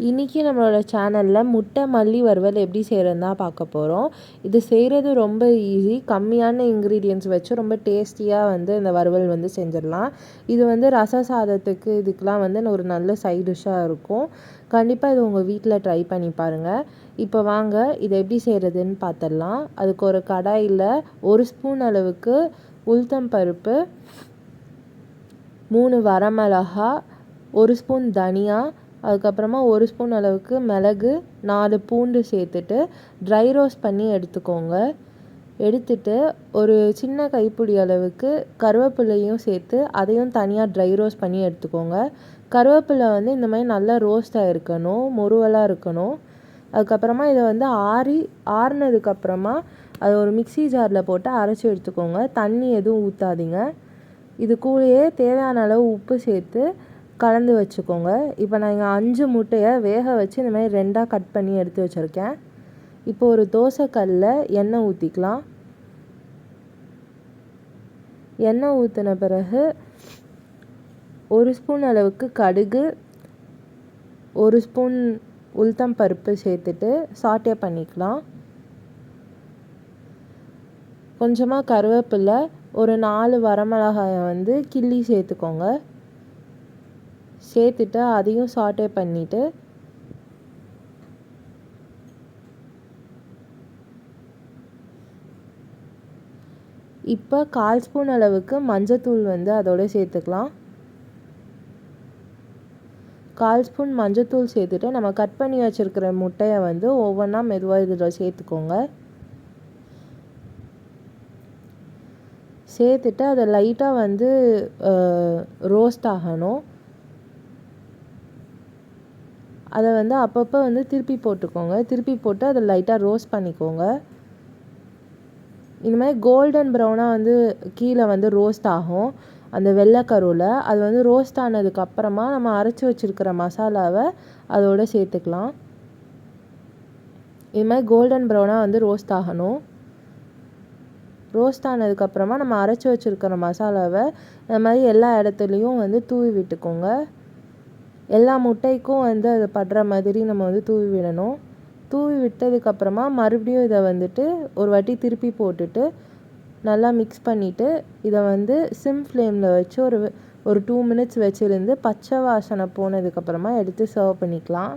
இன்றைக்கி நம்மளோட சேனலில் முட்டை மல்லி வறுவல் எப்படி செய்கிறதுன்னா பார்க்க போகிறோம் இது செய்கிறது ரொம்ப ஈஸி கம்மியான இன்க்ரீடியன்ஸ் வச்சு ரொம்ப டேஸ்டியாக வந்து இந்த வறுவல் வந்து செஞ்சிடலாம். இது வந்து ரச சாதத்துக்கு இதுக்கெலாம் வந்து ஒரு நல்ல சைட் டிஷ்ஷாக இருக்கும். கண்டிப்பாக இது உங்கள் வீட்டில் ட்ரை பண்ணி பாருங்கள் இப்போ வாங்க இதை எப்படி செய்கிறதுன்னு பார்த்துடலாம் அதுக்கு ஒரு கடாயில் ஒரு ஸ்பூன் அளவுக்கு உளுத்தம் பருப்பு மூணு வரமிளகா ஒரு ஸ்பூன் தனியாக அதுக்கப்புறமா ஒரு ஸ்பூன் அளவுக்கு மிளகு நாலு பூண்டு சேர்த்துட்டு ட்ரை ரோஸ்ட் பண்ணி எடுத்துக்கோங்க. எடுத்துட்டு ஒரு சின்ன கைப்பிடி அளவுக்கு கருவேப்பிலையும் சேர்த்து அதையும் தனியாக ட்ரை ரோஸ்ட் பண்ணி எடுத்துக்கோங்க. கருவேப்பிலை வந்து இந்த மாதிரி நல்லா ரோஸ்ட்டாக இருக்கணும் முருவலாக இருக்கணும். அதுக்கப்புறமா இதை வந்து ஆறி ஆறினதுக்கப்புறமா அதை ஒரு மிக்சி ஜாரில் போட்டு அரைச்சி எடுத்துக்கோங்க. தண்ணி எதுவும் ஊற்றாதீங்க இது கூடயே தேவையான அளவு உப்பு சேர்த்து கலந்து வச்சுக்கோங்க. இப்போ நான் இங்கே அஞ்சு முட்டையை வேக வச்சு இந்த மாதிரி ரெண்டாக கட் பண்ணி எடுத்து வச்சுருக்கேன். இப்போ ஒரு தோசைக்கல்லில் எண்ணெய் ஊற்றிக்கலாம் எண்ணெய் ஊற்றின பிறகு ஒரு ஸ்பூன் அளவுக்கு கடுகு ஒரு ஸ்பூன் உளுத்தம் பருப்பு சேர்த்துட்டு சாட்டே பண்ணிக்கலாம். கொஞ்சமாக கருவேப்பிலை ஒரு நாலு வரமிளகாயை வந்து கிள்ளி சேர்த்துக்கோங்க. சேர்த்துட்டு அதையும் சாட்டே பண்ணிவிட்டு இப்போ கால் ஸ்பூன் அளவுக்கு மஞ்சத்தூள் வந்து அதோட சேர்த்துக்கலாம். கால் ஸ்பூன் மஞ்சத்தூள் சேர்த்துட்டு நம்ம கட் பண்ணி வச்சுருக்கிற முட்டையை வந்து ஒவ்வொன்றா மெதுவாக இதில் சேர்த்துக்கோங்க. சேர்த்துட்டு அதை லைட்டாக வந்து ரோஸ்ட் ஆகணும். அதை வந்து அப்பப்போ வந்து திருப்பி போட்டுக்கோங்க. திருப்பி போட்டு அதை லைட்டாக ரோஸ்ட் பண்ணிக்கோங்க. இந்த மாதிரி கோல்டன் ப்ரௌனாக வந்து கீழே வந்து ரோஸ்ட் ஆகும். அந்த வெள்ளைக்கருவில் அது வந்து ரோஸ்ட் ஆனதுக்கப்புறமா நம்ம அரைச்சி வச்சுருக்கிற மசாலாவை அதோடு சேர்த்துக்கலாம். இது மாதிரி கோல்டன் ப்ரௌனாக வந்து ரோஸ்ட் ஆகணும். ரோஸ்ட் ஆனதுக்கப்புறமா நம்ம அரைச்சி வச்சுருக்கிற மசாலாவை இந்த மாதிரி எல்லா இடத்துலையும் வந்து தூவி விட்டுக்கோங்க. எல்லா முட்டைக்கும் வந்து அது படுற மாதிரி நம்ம வந்து தூவி விடணும். தூவி விட்டதுக்கப்புறமா மறுபடியும் இதை வந்துட்டு ஒரு வாட்டி திருப்பி போட்டுட்டு நல்லா மிக்ஸ் பண்ணிவிட்டு இதை வந்து சிம் ஃப்ளேமில் வச்சு ஒரு ஒரு டூ மினிட்ஸ் வச்சுருந்து பச்சை வாசனை போனதுக்கப்புறமா எடுத்து சர்வ் பண்ணிக்கலாம்.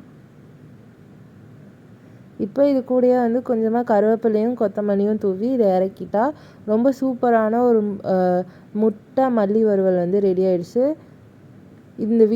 இப்போ இது கூடயே வந்து கொஞ்சமாக கருவேப்பிலையும் கொத்தமல்லியும் தூவி இதை இறக்கிட்டா ரொம்ப சூப்பரான ஒரு முட்டை மல்லி வறுவல் வந்து ரெடி ஆயிடுச்சு. இந்த வீ